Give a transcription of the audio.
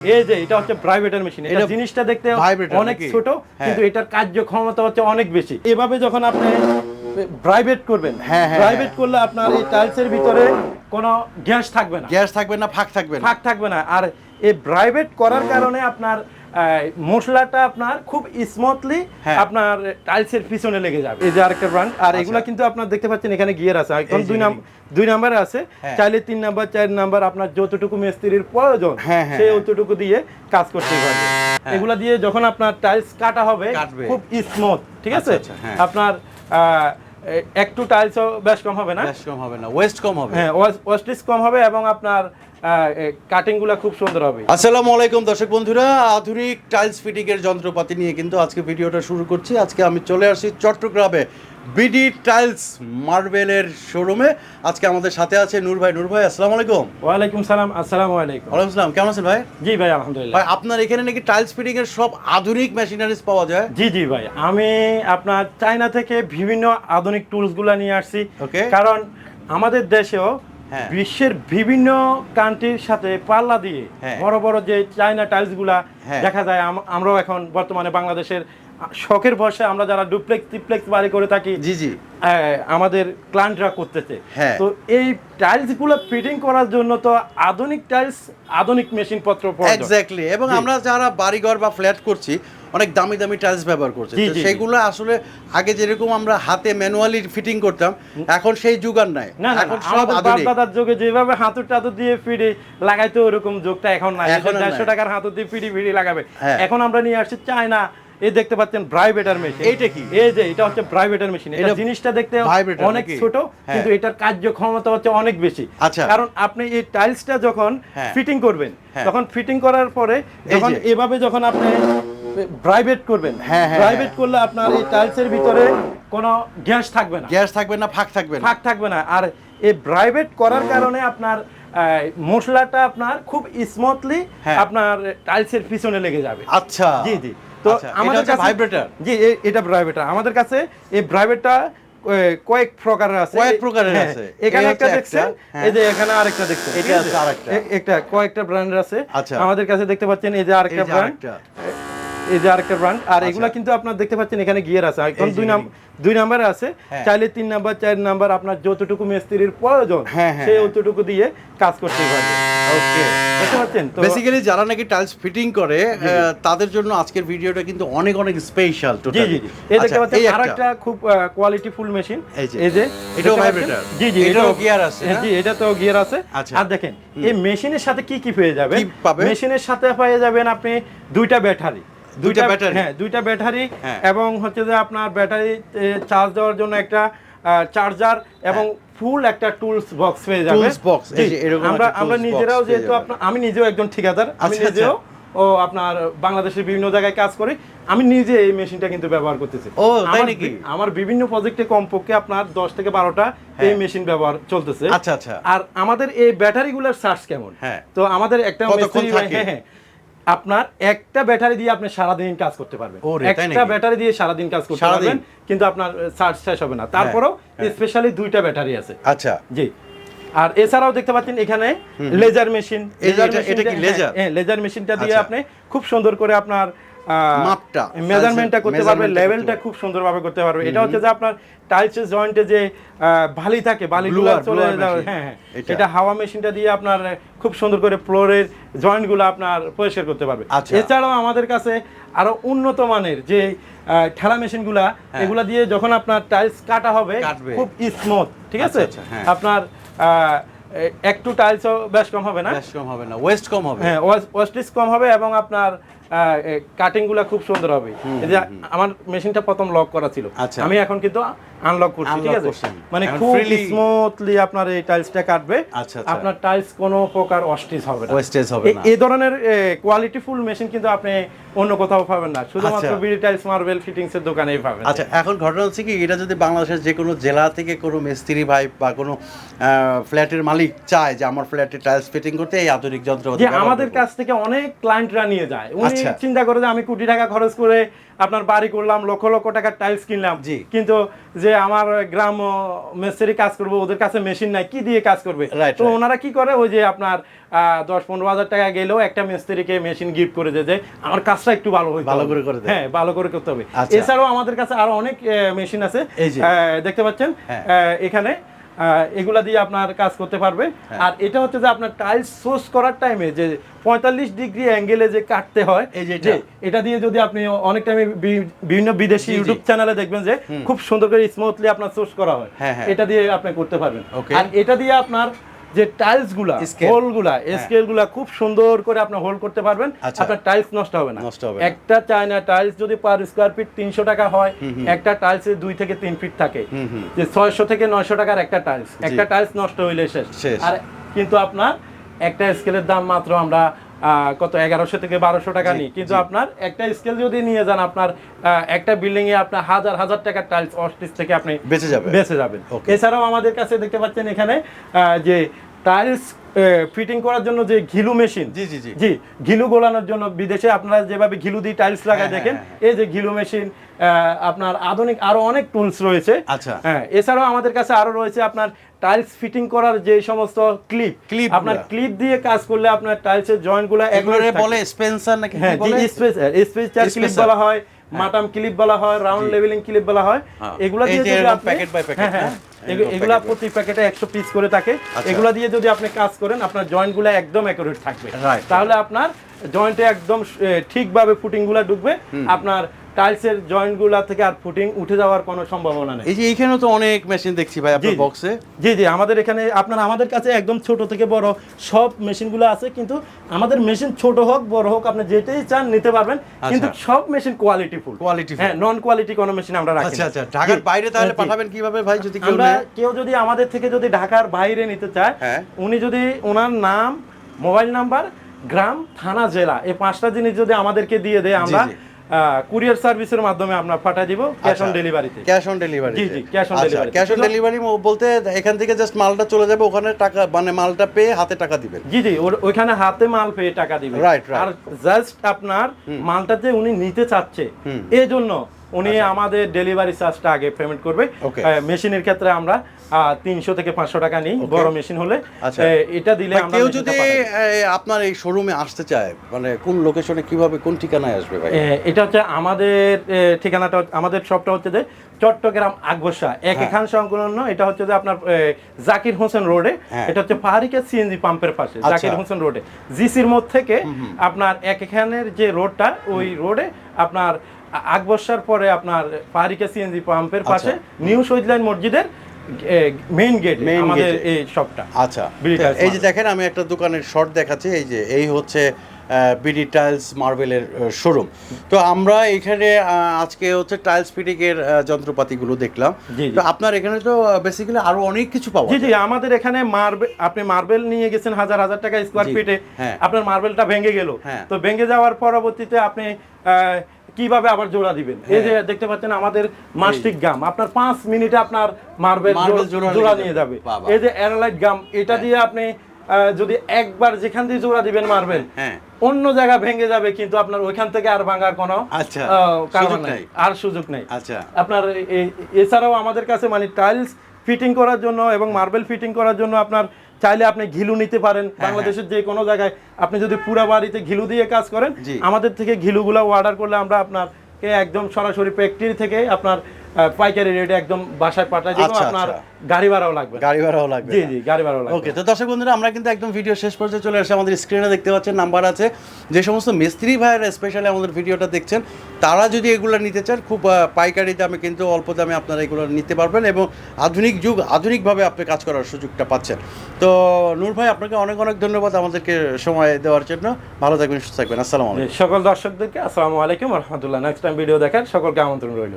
এই যে এটা হচ্ছে ভাইব্রেটর মেশিন এটা জিনিসটা দেখতে অনেক ছোট হ্যাঁ। কিন্তু এটার কার্যক্ষমতা হচ্ছে অনেক বেশি। এভাবে যখন আপনি প্রাইভেট করবেন হ্যাঁ, হ্যাঁ, প্রাইভেট হ্যাঁ। করলে আপনার এই টাইলসের ভিতরে কোনো গ্যাস থাকবে না। গ্যাস থাকবে না ফাঁক থাকবে ফাঁক থাকবে না। আর এই প্রাইভেট করার কারণে আপনার মশলাটা আপনার খুব স্মুথলি হ্যাঁ। আপনার টাইলসের পিছনে লেগে যাবে এই যে আরেকটা ব্র্যান্ড আর এগুলা কিন্তু আপনার দেখতে পাচ্ছেন এখানে গিয়ার আছে এখন আচ্ছা। দুই নাম্বার দুই নাম্বারে আছে হ্যাঁ। চাইলে তিন নাম্বার চার নাম্বার আপনার যতটুকু মিস্ত্রির প্রয়োজন হ্যাঁ, সেই। অতটুকু দিয়ে কাজ করতে পারবে এগুলা দিয়ে যখন আপনার টাইলস কাটা হবে খুব স্মুথ ঠিক আছে আচ্ছা, আচ্ছা, হ্যাঁ। আপনার একটু টাইলসও বেশ কম হবে না গ্যাস কম হবে না ওয়েস্ট কম হবে হ্যাঁ ওয়াস্টিস কম হবে এবং আপনার কাটিংগুলা খুব সুন্দর হবে। আসসালামু আলাইকুম দর্শক বন্ধুরা আধুনিক টাইলস ফিটিং এর যন্ত্রপাতি নিয়ে কিন্তু আজকে ভিডিওটা শুরু করছি। আজকে আমি চলে আসছি চট্টগ্রামে বিডি টাইলস মার্বেলের শোরুমে আজকে আমাদের সাথে আছে নূর ভাই। নূর ভাই আসসালামু আলাইকুম। ওয়ালাইকুম সালাম আসসালামু আলাইকুম। ওয়ালাইকুম আসসালাম কেমন আছেন ভাই? জি ভাই আলহামদুলিল্লাহ। ভাই আপনার এখানে নাকি টাইলস ফিটিং এর সব আধুনিক মেশিনারিজ পাওয়া যায়? জি জি ভাই আমি আপনার চায়না থেকে বিভিন্ন আধুনিক টুলসগুলা নিয়ে আসছি. কারণ আমাদের দেশেও। বিশ্বের বিভিন্ন কান্ট্রির সাথে পাল্লা দিয়ে হ্যাঁ। বড় বড় যে চায়না টাইলসগুলা হ্যাঁ। দেখা যায় আমরাও এখন বর্তমানে বাংলাদেশের শখের বসে আমরা যারা ডুপ্লেক্স ট্রিপ্লেক্স বাড়ি করে থাকি জি জি। আমাদের ক্লায়েন্টরা করতেছে। হ্যাঁ। তো এই টাইলসগুলো ফিটিং করার জন্য তো আধুনিক টাইলস আধুনিক মেশিন পত্র এক্স্যাক্টলি এবং আমরা যারা বাড়িঘর বা ফ্ল্যাট করছি অনেক দামি দামি টাইলস ব্যবহার করছি। সেগুলো আসলে আগে যেরকম আমরা হাতে ম্যানুয়ালি ফিটিং করতাম এখন সেই যুগ আর নাই। এখন সব আধুনিক। দাদার যুগে যেভাবে হাতুর টাতুর দিয়ে ফিডে লাগাইতো ওরকম যুগটা এখন নাই। এখন আর দেড়শো নাই। টাকার হাতুর দিয়ে ফিডি ফিডি লাগাবে। হ্যাঁ। এখন আমরা নিয়ে আসছি চায়না এই দেখতে পাচ্ছেন ব্রাইভেটার মেশিন এইটা কি? এই যে এটা হচ্ছে ব্রাইভেটার মেশিন এটা জিনিসটা দেখতে অনেক ছোট হ্যাঁ। কিন্তু এটার কার্যক্ষমতা হচ্ছে অনেক বেশি আচ্ছা। কারণ আপনি এই টাইলসটা যখন হ্যাঁ। ফিটিং করবেন হ্যাঁ। তখন ফিটিং করার পরে যখন এভাবে যখন আপনি প্রাইভেট করবেন হ্যাঁ, হ্যাঁ, প্রাইভেট হ্যাঁ। করলে আপনার এই টাইলসের ভিতরে কোনো গ্যাস থাকবে না গ্যাস থাকবে না ফাঁক থাকবে ফাঁক থাকবে না আর এই প্রাইভেট করার কারণে আপনার মশলাটা আপনার খুব স্মুথলি হ্যাঁ। আপনার টাইলসের পিছনে লেগে যাবে আচ্ছা জি জি তো আচ্ছা, আমাদের কাছে ভাইব্রেটার জি এটা ভাইব্রেটার আমাদের কাছে এই ভাইব্রেটটা কয়েক প্রকারের আছে কয়েক প্রকারের হ্যাঁ, আছে। এখানে একটা দেখছেন হ্যাঁ। এই যে এখানে আরেকটা দেখছেন এটা আছে? আরেকটা। একটা কয়েকটা ব্র্যান্ড আছে আচ্ছা। আমাদের কাছে দেখতে পাচ্ছেন এই যে আরেকটা ব্র্যান্ড। এই যে আরেকটা ব্র্যান্ড আর আচ্ছা। এগুলা কিন্তু আপনার দেখতে পাচ্ছেন এখানে গিয়ার আছে। এখন দুই নাম এখানে- দুই নাম্বারে আছে। হ্যাঁ। চাইলে তিন নাম্বার চার নাম্বার আপনার যতটুকু মিস্ত্রির প্রয়োজন হ্যাঁ, হ্যাঁ, সেই। অতটুকু দিয়ে কাজ করতে পারবে। ওকে তো বেসিক্যালি যারা নাকি টাইলস ফিটিং করে তাদের জন্য আজকের ভিডিওটা কিন্তু অনেক অনেক স্পেশাল জি টোটালি জি জি। এই দেখতে পাচ্ছেন আরেকটা খুব কোয়ালিটি ফুল মেশিন এই যে। এটাও vibrator? জি জি এটাও gear আছে, জি এটা তো গিয়ার আছে। আচ্ছা। আর দেখেন এই মেশিনের সাথে কি কি পেয়ে যাবেন? মেশিনের সাথে পেয়ে যাবেন আপনি দুইটা ব্যাটারি দুইটা ব্যাটারি? হ্যাঁ দুইটা ব্যাটারি হ্যাঁ। এবং হচ্ছে যে আপনার ব্যাটারি চার্জ দেওয়ার জন্য একটা চার্জার এবং ফুল একটা টুলস বক্স পেয়ে যাবেন Tools box, এই যে এরকম আমরা আমরা নিজেরাও যেহেতু আমি নিজেও একজন ঠিকাদার আমি আচ্ছা, আচ্ছা। নিজেও ও আপনার বাংলাদেশের বিভিন্ন জায়গায় কাজ করি আমি নিজে এই মেশিনটা কিন্তু ব্যবহার করতেছি ও, তাই আমার নাকি? আমার বিভিন্ন প্রজেক্টে কমপক্ষে আপনার দশ থেকে বারোটা এই মেশিন ব্যবহার চলতেছে আচ্ছা, আচ্ছা। আর আমাদের এই ব্যাটারিগুলোর চার্জ কেমন হ্যাঁ। তো আমাদের একটা থাকে? হ্যাঁ হ্যাঁ আপনার একটা ব্যাটারি দিয়ে আপনি সারাদিন কাজ করতে পারবেন। একটা ব্যাটারি দিয়ে সারাদিন কাজ করতে পারবেন কিন্তু আপনার চার্জ শেষ হবে না। তারপরেও হ্যাঁ। স্পেশালি দুইটা ব্যাটারি আছে। আচ্ছা। জি। আর এছাড়াও দেখতে পাচ্ছেন এখানে লেজার মেশিন এটা- এটা কি লেজার হ্যাঁ লেজার মেশিনটা দিয়ে আচ্ছা। আপনি খুব সুন্দর করে আপনার মাপটা, মেজারমেন্টটা করতে পারবে লেভেলটা খুব সুন্দরভাবে করতে পারবে। এটা হচ্ছে যে আপনার টাইলসের জয়েন্টে যে বালি থাকে বালিগুলো চলে যাবে। হ্যাঁ হ্যাঁ। এটা। হাওয়া মেশিনটা দিয়ে আপনার খুব সুন্দর করে ফ্লোরের জয়েন্টগুলো আপনার পরিষ্কার করতে পারবে। আচ্ছা। এছাড়াও আমাদের কাছে আরও উন্নত মানের যে ঠেলা মেশিনগুলা এগুলা দিয়ে যখন আপনার টাইলস কাটা হবে হ্যাঁ। খুব স্মুথ ঠিক আছে? আচ্ছা, আচ্ছা, হ্যাঁ। আপনার একটু টাইলসও বেশ কম হবে না? গ্যাস কম হবে না ওয়েস্ট কম হবে। হ্যাঁ ওয়াস্টিস কম হবে এবং আপনার কাটিংগুলা খুব সুন্দর হবে। আমার মেশিনটা প্রথম লক করা ছিল। আচ্ছা। আমি এখন কিন্তু আনলক করছি ঠিক আছে মানে খুব স্মুথলি আপনার এই টাইলসটা কাটবে আচ্ছা, আচ্ছা। আপনার টাইলস কোনো প্রকার অস্টিস হবে না Wastage হবে না। এই ধরনের কোয়ালিটি ফুল মেশিন কিন্তু আপনি অন্য কোথাও পাবেন না শুধুমাত্র। বিডি টাইলস মার্বেল ফিটিংস এর দোকানেই পাবেন আচ্ছা এখন ঘটনা হচ্ছে কি এটা যদি বাংলাদেশের যে কোনো জেলা থেকে কোনো মিস্ত্রি ভাই বা কোনো ফ্ল্যাটের মালিক চায় যে আমার ফ্ল্যাটে টাইলস ফিটিং করতে এই আধুনিক যন্ত্রপাতি যে ব্যবহার আমাদের কাছ থেকে অনেক ক্লায়েন্টরা নিয়ে যায় উনি আচ্ছা। চিন্তা করে যে আমি কোটি টাকা খরচ করে আপনার বাড়ি করলাম লক্ষ লক্ষ টাকার টাইলস কিনলাম। কিন্তু যে যে আমার গ্রাম মেসেরি কাজ করবে ওদের কাছে মেশিন নাই কি দিয়ে কাজ করবে? তো ওনারা কি করে? ওই যে আপনার দশ পনেরো হাজার টাকা গেলেও একটা মিস্ত্রিকে মেশিন গিফট করে দেয় যে আমার কাজটা একটু ভালো ভালো করে করে হ্যাঁ ভালো করে করতে হবে। আচ্ছা। এছাড়াও আমাদের কাছে আরও অনেক মেশিন আছে। দেখতে পাচ্ছেন? হ্যাঁ। এখানে এগুলা দিয়ে আপনার কাজ করতে পারবে হ্যাঁ। আর এটা হচ্ছে যে আপনার টাইলস সোর্স করার টাইমে যে পঁয়তাল্লিশ ডিগ্রি অ্যাঙ্গেলে যে কাটতে হয় এই যে এটা। দিয়ে যদি আপনি অনেক টাইমে বিভিন্ন বিদেশি। ইউটিউব চ্যানেলে দেখবেন যে খুব সুন্দর করে স্মুথলি আপনার সোর্স করা হয় হ্যাঁ, হ্যাঁ। এটা দিয়ে আপনি করতে পারবেন আর এটা দিয়ে আপনার যে টাইলসগুলা হোলগুলা স্কেলগুলা খুব সুন্দর করে আপনি হোল করতে পারবেন। আচ্ছা। আপনার টাইলস নষ্ট হবে না। নষ্ট হবে একটা চায়না টাইলস যদি পার স্কোয়ার ফিট তিনশো টাকা হয় একটা টাইলস দুই থেকে তিন ফিট থাকে। যে ছয়শো থেকে নয়শো টাকার একটা টাইলস একটা টাইলস নষ্ট হইলে শেষ। আর কিন্তু আপনার একটা স্কেলের দাম মাত্র আমরা কত এগারোশো থেকে বারোশো টাকা নিই। কিন্তু আপনার একটা স্কেল যদি নিয়ে যান আপনার আহ, একটা বিল্ডিং এ আপনার হাজার হাজার টাকার টাইলস অস্টিস থেকে আপনি বেঁচে যাবেন। বেঁচে যাবেন. এছাড়াও আমাদের কাছে দেখতে পাচ্ছেন এখানে আহ, যে টাইলস ফিটিং করার জন্য যে ঘিলু মেশিন জি, জি, জি। জি ঘিলু গোলানোর জন্য বিদেশে আপনারা যেভাবে ঘিলু দিয়ে টাইলস লাগায় হ্যাঁ, দেখেন হ্যাঁ, এই যে ঘিলু মেশিন আপনার আধুনিক আরও অনেক টুলস রয়েছে। আচ্ছা। হ্যাঁ এছাড়াও আমাদের কাছে আরও রয়েছে আপনার টাইলস ফিটিং করার যে সমস্ত ক্লিপ ক্লিপ আপনার ক্লিপ দিয়ে কাজ করলে আপনার টাইলসের জয়েন্টগুলো এগুলোরে বলে স্পেন্সার নাকি হ্যাঁ বলে? স্পেস স্পেসার ক্লিপ বলা হয় মাটাম ক্লিপ বলা হয় রাউন্ড লেভেলিং ক্লিপ বলা হয় এগুলো দিয়ে আপনি packet by packet, এগুলা প্রতি প্যাকেটে একশো পিস করে থাকে। আচ্ছা। এগুলা দিয়ে যদি আপনি কাজ করেন আপনার জয়েন্টগুলা একদম অ্যাকুরেট থাকবে। তাহলে আপনার জয়েন্টে একদম ঠিক ঠিকভাবে ফুটিংগুলা ঢুকবে। আপনার টাইলসের জয়েন্টগুলা থেকে আর ফুটিং উঠে যাওয়ার কোনো সম্ভাবনা নেই এই যে এইখানেও তো অনেক মেশিন দেখছি ভাই আপনার। বক্সে জি জি আমাদের এখানে আপনার আমাদের কাছে একদম ছোট থেকে বড় সব মেশিনগুলো আছে কিন্তু আমাদের মেশিন ছোট হোক বড় হোক আপনি যেটাই চান নিতে পারবেন কিন্তু সব মেশিন কোয়ালিটি ফুল full। হ্যাঁ নন কোয়ালিটি কোনো মেশিন আমরা রাখি আচ্ছা আচ্ছা ঢাকার বাইরে তাহলে পাঠাবেন কীভাবে ভাই যদি কেউ কেউ যদি আমাদের থেকে যদি ঢাকার বাইরে নিতে চায় হ্যাঁ। উনি যদি ওনার নাম মোবাইল নাম্বার গ্রাম থানা জেলা এই পাঁচটা জিনিস যদি আমাদেরকে দিয়ে দেয় আমরা। কুরিয়ার সার্ভিসের মাধ্যমে আমরা পাঠিয়ে দিব ক্যাশ অন ডেলিভারিতে ক্যাশ অন ডেলিভারি জি, জি, cash on delivery cash on delivery বলতে এখান থেকে জাস্ট মালটা চলে যাবে ওখানে টাকা মানে মালটা পেয়ে হাতে টাকা দিবেন। জি জি ওখানে ওইখানে হাতে মাল পেয়ে টাকা দিবেন। রাইট. আর জাস্ট আপনার মালটা যে উনি নিতে চাচ্ছে। এই জন্য উনি আমাদের ডেলিভারি চার্জটা আগে পেমেন্ট করবে। মেশিনের ক্ষেত্রে আমরা তিনশো থেকে পাঁচশো টাকা নিই বড় মেশিন হলে। আচ্ছা। এটা দিলে কেউ যদি আপনার এই শোরুমে আসতে চায় মানে কোন লোকেশনে কীভাবে কোন ঠিকানায় আসবে ভাই? এটা হচ্ছে আমাদের ঠিকানাটা আমাদের শপটা হচ্ছে যে চট্টগ্রাম আকবসা এক হ্যাঁ। এখান সংলগ্ন এটা হচ্ছে যে আপনার জাকির হোসেন রোডে। হ্যাঁ। এটা হচ্ছে পাহাড়িকা সিএনজি পাম্পের পাশে আচ্ছা। জাকির হোসেন রোডে। জিসির মোড় থেকে আপনার এক এখানের যে রোডটা ওই রোডে আপনার আ- আকবসার পরে আপনার পাহাড়িকা সিএনজি পাম্পের পাশে নিউ শহীদ লাইন মসজিদের মেইন গেট আমাদের এই শপটা আচ্ছা। এই যে দেখেন আমি একটা দোকানের শর্ট দেখাচ্ছি এই যে এই হচ্ছে বিডি টাইলস মার্বেলের শোরুম তো আমরা এখানে আজকে হচ্ছে টাইলস ফিটিং এর আহ, যন্ত্রপাতিগুলো দেখলাম। তো আপনার এখানে তো বেসিক্যালি আরও অনেক কিছু পাওয়া জি জি আমাদের এখানে মার্বেল আপনি মার্বেল নিয়ে গেছেন হাজার হাজার টাকা স্কোয়ার ফিটে। আপনার মার্বেলটা ভেঙে গেল। হ্যাঁ। তো ভেঙে যাওয়ার পরবর্তীতে আপনি কীভাবে আবার জোড়া দিবেন? এই যে দেখতে পাচ্ছেন আমাদের মাস্টিক গাম। আপনার পাঁচ মিনিটে আপনার মার্বেল জোড়া নিয়ে যাবে। এই যে অ্যারোলাইট গাম এটা দিয়ে আপনি যদি একবার যেখান দিয়ে জোড়া দিবেন মার্বেল হ্যাঁ। অন্য জায়গা ভেঙে যাবে কিন্তু আপনার ওইখান থেকে আর ভাঙার কোনো আচ্ছা, কারণ নাই। আর সুযোগ নেই। আচ্ছা। আপনার এছাড়াও আমাদের কাছে মানে টাইলস ফিটিং করার জন্য এবং মার্বেল ফিটিং করার জন্য আপনার চাইলে আপনি ঘিলু নিতে পারেন। হ্যাঁ, বাংলাদেশের যে কোনো জায়গায় আপনি যদি পুরা বাড়িতে ঘিলু দিয়ে কাজ করেন আমাদের থেকে ঘিলুগুলো অর্ডার করলে আমরা আপনার একদম সরাসরি ফ্যাক্টরি থেকে আপনার পাইকারি রেটে একদম বাসায় পাঠিয়ে দিব আচ্ছা, আপনার আচ্ছা। গাড়ি ভাড়াও লাগবে। গাড়ি ভাড়াও লাগবে। জি জি গাড়ি ভাড়াও লাগবে। ওকে তো দর্শক বন্ধুরা আমরা কিন্তু একদম ভিডিও শেষ পর্যায়ে চলে আসে। আমাদের স্ক্রিনে দেখতে পাচ্ছেন নাম্বার আছে। যে সমস্ত মিস্ত্রি ভাইয়েরা স্পেশালি আমাদের ভিডিওটা দেখছেন তারা যদি এগুলো নিতে চান খুব পাইকারি দামে কিন্তু অল্প দামে আপনারা এগুলো নিতে পারবেন এবং আধুনিক যুগ আধুনিকভাবে আপনি কাজ করার সুযোগটা পাচ্ছেন। তো নূর ভাই আপনাকে অনেক অনেক ধন্যবাদ আমাদেরকে সময় দেওয়ার জন্য। ভালো থাকবেন সুস্থ থাকবেন। আসসালামু আলাইকুম। সকল দর্শকদেরকে আসসালামু আলাইকুম রহমতুল্লাহ। নেক্সট টাইম ভিডিও দেখার সকলকে আমন্ত্রণ রইল।